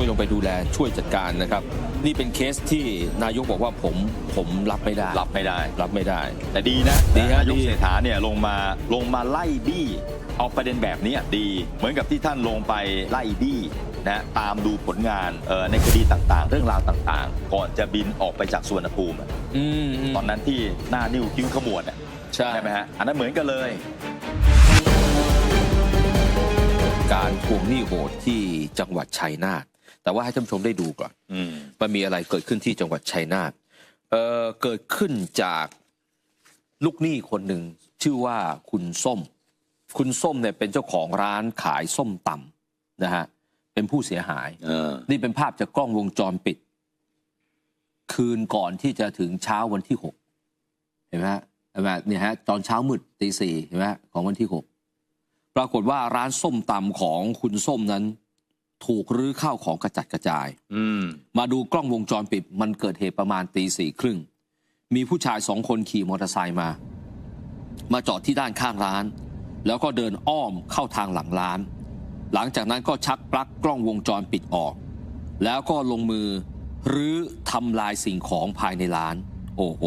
ช่วยลงไปดูแลช่วยจัดการนะครับ นี่เป็นเคสที่นายกบอกว่าผมผมรับไม่ได้รับไม่ได้ รับไม่ได้ แต่ดีนะดีฮะนายกดี เศรษฐาเนี่ยลงมาลงมาไล่บี้เอาประเด็นแบบนี้ดี เหมือนกับที่ท่านลงไปไล่บี้นะตามดูผลงานเอ่อในคดีต่างๆ เรื่องราวต่างๆ ก่อนจะบินออกไปจากสวนภูมิอะอืมอืมตอนนั้นที่หน้านิ้วคิ้วขมวดอะใช่ ใช่ไหมฮะอันนั้นเหมือนกันเลย การทวงหนี้โหดที่จังหวัดชัยนาท แต่ว่าให้ท่านผู้ชมได้ดูก่อนอืมมันมีอะไรเกิดขึ้นที่จังหวัดชัยนาทเอ่อเกิดขึ้นจากลูกหนี้คนหนึ่งชื่อว่าคุณส้ม คุณส้มเนี่ยเป็นเจ้าของร้านขายส้มตำนะฮะเป็นผู้เสียหายเออนี่เป็นภาพจากกล้องวงจรปิด คืนก่อนที่จะถึงเช้าวันที่หกเห็นไหมฮะเห็นไหมเนี่ยฮะตอนเช้ามืดตีสี่เห็นไหมฮะของวันที่หกปรากฏว่าร้านส้มตำของคุณส้มนั้น ถูกรื้อข้าวของกระจัดกระจาย อืม มาดูกล้องวงจรปิดมันเกิดเหตุประมาณตีสี่ครึ่ง มีผู้ชายสองคนขี่มอเตอร์ไซค์มา มาจอดที่ด้านข้างร้าน แล้วก็เดินอ้อมเข้าทางหลังร้าน หลังจากนั้นก็ชักปลั๊กกล้องวงจรปิดออก แล้วก็ลงมือรื้อทำลายสิ่งของภายในร้าน โอ้โห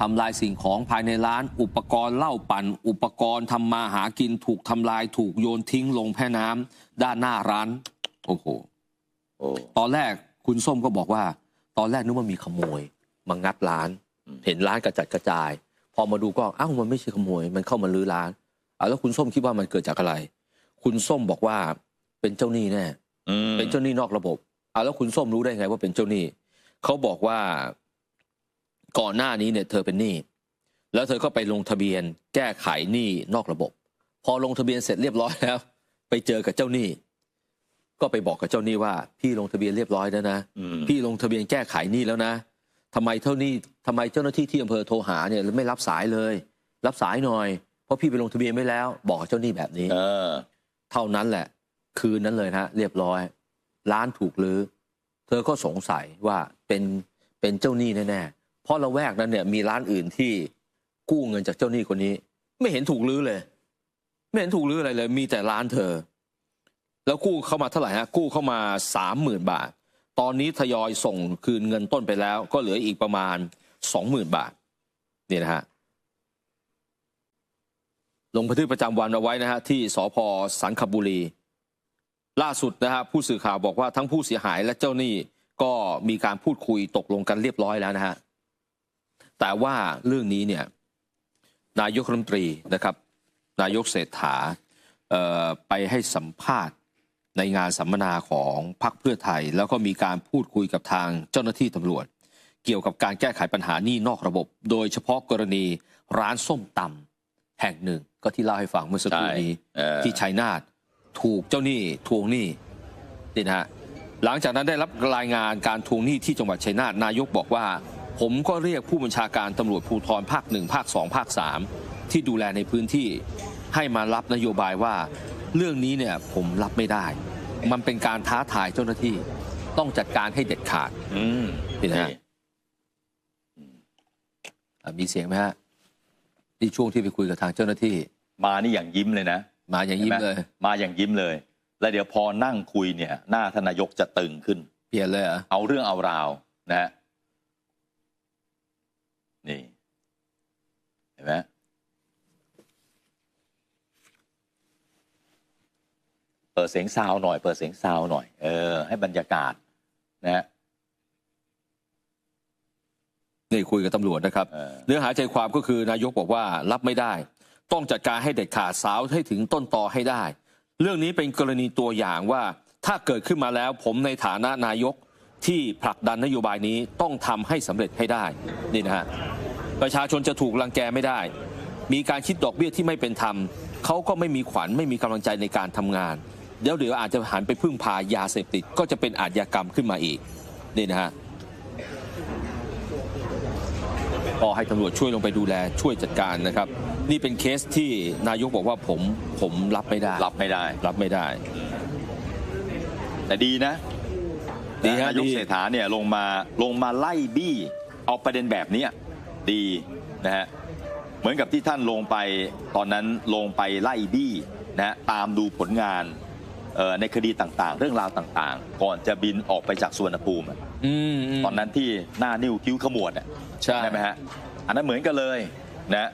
ทำลายสิ่งของภายในร้าน อุปกรณ์เหล้าปั่น อุปกรณ์ทำมาหากินถูกทำลายถูกโยนทิ้งลงแพ่น้ำด้านหน้าร้าน โอ้โหโอ้ตอนแรกคุณส้มก็บอกว่า ตอนแรกนึกว่ามีขโมยมางัดร้านอืมเห็นร้านกระจัดกระจาย พอมาดูก็อ้าวมันไม่ใช่ขโมย มันเข้ามาลื้อร้านอะแล้วคุณส้มคิดว่ามันเกิดจากอะไร คุณส้มบอกว่าเป็นเจ้าหนี้แน่อืมเป็นเจ้าหนี้นอกระบบอะแล้วคุณส้มรู้ได้ไงว่าเป็นเจ้าหนี้เขาบอกว่า ก่อนหน้านี้เนี่ยเธอเป็นหนี้แล้วเธอก็ไปลงทะเบียนแก้ไขหนี้นอกระบบ พอลงทะเบียนเสร็จเรียบร้อยแล้ว ไปเจอกับเจ้าหนี้ ก็ไปบอกกับเจ้าหนี้ว่า พี่ลงทะเบียนเรียบร้อยแล้วนะอืมพี่ลงทะเบียนแก้ไขหนี้แล้วนะทำไมเท่านี้ทำไมเจ้าหน้าที่ที่อำเภอโทรหาเนี่ยไม่รับสายเลย รับสายหน่อย เพราะพี่ไปลงทะเบียนไว้แล้ว บอกกับเจ้าหนี้แบบนี้ เออ เท่านั้นแหละ คืนนั้นเลยนะเรียบร้อย ร้านถูกลือ้อเธอก็สงสัยว่าเป็นเป็นเจ้าหนี้แน่ๆ เพราะละแวกนั้นเนี่ยมีร้านอื่นที่กู้เงินจากเจ้าหนี้คนนี้ ไม่เห็นถูกลื้อเลย ไม่เห็นถูกลื้ออะไรเลย มีแต่ร้านเธอ แล้วกู้เข้ามาเท่าไหร่ฮะกู้เข้ามาสามหมื่นบาท ตอนนี้ทยอยส่งคืนเงินต้นไปแล้ว ก็เหลืออีกประมาณสองหมื่นบาทนี่นะฮะลงบันทึกประจำวันเอาไว้นะฮะที่สพสังขบุรี ล่าสุดนะฮะผู้สื่อข่าวบอกว่าทั้งผู้เสียหายและเจ้าหนี้ก็มีการพูดคุยตกลงกันเรียบร้อยแล้วนะฮะ แต่ว่าเรื่องนี้เนี่ยนายกรัฐมนตรีนะครับ นายกเศรษฐาเอ่อไปให้สัมภาษณ์ในงานสัมมนาของพรรคเพื่อไทย แล้วก็มีการพูดคุยกับทางเจ้าหน้าที่ตำรวจ เกี่ยวกับการแก้ไขปัญหาหนี้นอกระบบ โดยเฉพาะกรณีร้านส้มตำแห่งหนึ่ง ก็ที่เล่าให้ฟังเมื่อสักครู่นี้ใช่เออที่ชัยนาทถูกเจ้าหนี้ทวงหนี้นี่นะฮะหลังจากนั้นได้รับรายงานการทวงหนี้ที่จังหวัดชัยนาทนายกบอกว่า ผมก็เรียกผู้บัญชาการตำรวจภูธรภาคหนึ่งภาคสองภาคสามที่ดูแลในพื้นที่ให้มารับนโยบายว่าเรื่องนี้เนี่ยผมรับไม่ได้ มันเป็นการท้าทายเจ้าหน้าที่ ต้องจัดการให้เด็ดขาดอืมนี่นะฮะอะมีเสียงไหมฮะที่ช่วงที่ไปคุยกับทางเจ้าหน้าที่ มานี่อย่างยิ้มเลยนะ มาอย่างยิ้มเลยห็นไหมาอย่างยิ้มเลย แล้วเดี๋ยวพอนั่งคุยเนี่ย หน้าทานนายกจะตึงขึ้น เปลี่ยนเลยเหรอเอาเรื่องเอาราวนะฮะนี่ เห็นไหมเปิดเสียงซาวหน่อย เปิดเสียงซาวหน่อย เออ ให้บรรยากาศ นะฮะ นี่คุยกับตำรวจนะครับ เออ เนื้อหาใจความก็คือนายกบอกว่ารับไม่ได้ ต้องจัดการให้เด็ดขาดสาวให้ถึงต้นตอให้ได้ เรื่องนี้เป็นกรณีตัวอย่างว่าถ้าเกิดขึ้นมาแล้วผมในฐานะนายกที่ผลักดันนโยบายนี้ต้องทำให้สำเร็จให้ได้นี่นะฮะ ประชาชนจะถูกรังแกไม่ได้ มีการคิดดอกเบี้ยที่ไม่เป็นธรรมเขาก็ไม่มีขวัญไม่มีกำลังใจในการทำงาน เดี๋ยวเดี๋ยวอาจจะหันไปพึ่งพายาเสพติดก็จะเป็นอาชญากรรมขึ้นมาอีกนี่นะฮะก็ให้ตำรวจช่วยลงไปดูแลช่วยจัดการนะครับ นี่เป็นเคสที่นายกบอกว่าผมผมรับไม่ได้ รับไม่ได้ รับไม่ได้ แต่ดีนะดีฮะนายกดีเศรษฐาเนี่ยลงมาลงมาไล่บี้เอาประเด็นแบบเนี้ย ดีนะฮะเหมือนกับที่ท่านลงไปตอนนั้นลงไปไล่บี้นะฮะตามดูผลงานเอ่อในคดีต่างๆ เรื่องราวต่างๆ ก่อนจะบินออกไปจากสวนภูมิอะอืมมตอนนั้นที่หน้านิ้วคิ้วขมวดอะใช่ใช่ไหมฮะอันนั้นเหมือนกันเลยนะ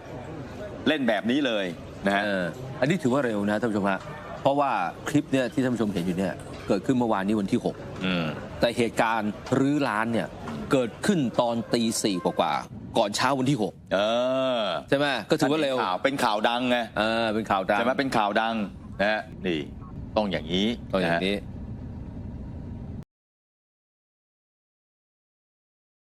เล่นแบบนี้เลยนะฮะเอออันนี้ถือว่าเร็วนะท่านผู้ชมฮะเพราะว่าคลิปเนี่ยที่ท่านผู้ชมเห็นอยู่เนี่ยเกิดขึ้นเมื่อวานนี้วันที่อืม6แต่เหตุการณ์รื้อร้านเนี่ยเกิดขึ้นตอนตีสี่กว่าๆ ก่อนเช้าวันที่เออ6ใช่ไหมก็ถือว่าเร็วข่าวเป็นข่าวดังไงเออเป็นข่าวดังใช่ไหมเป็นข่าวดังนะฮะนี่ต้องอย่างนี้ต้องอย่างนี้ะฮะ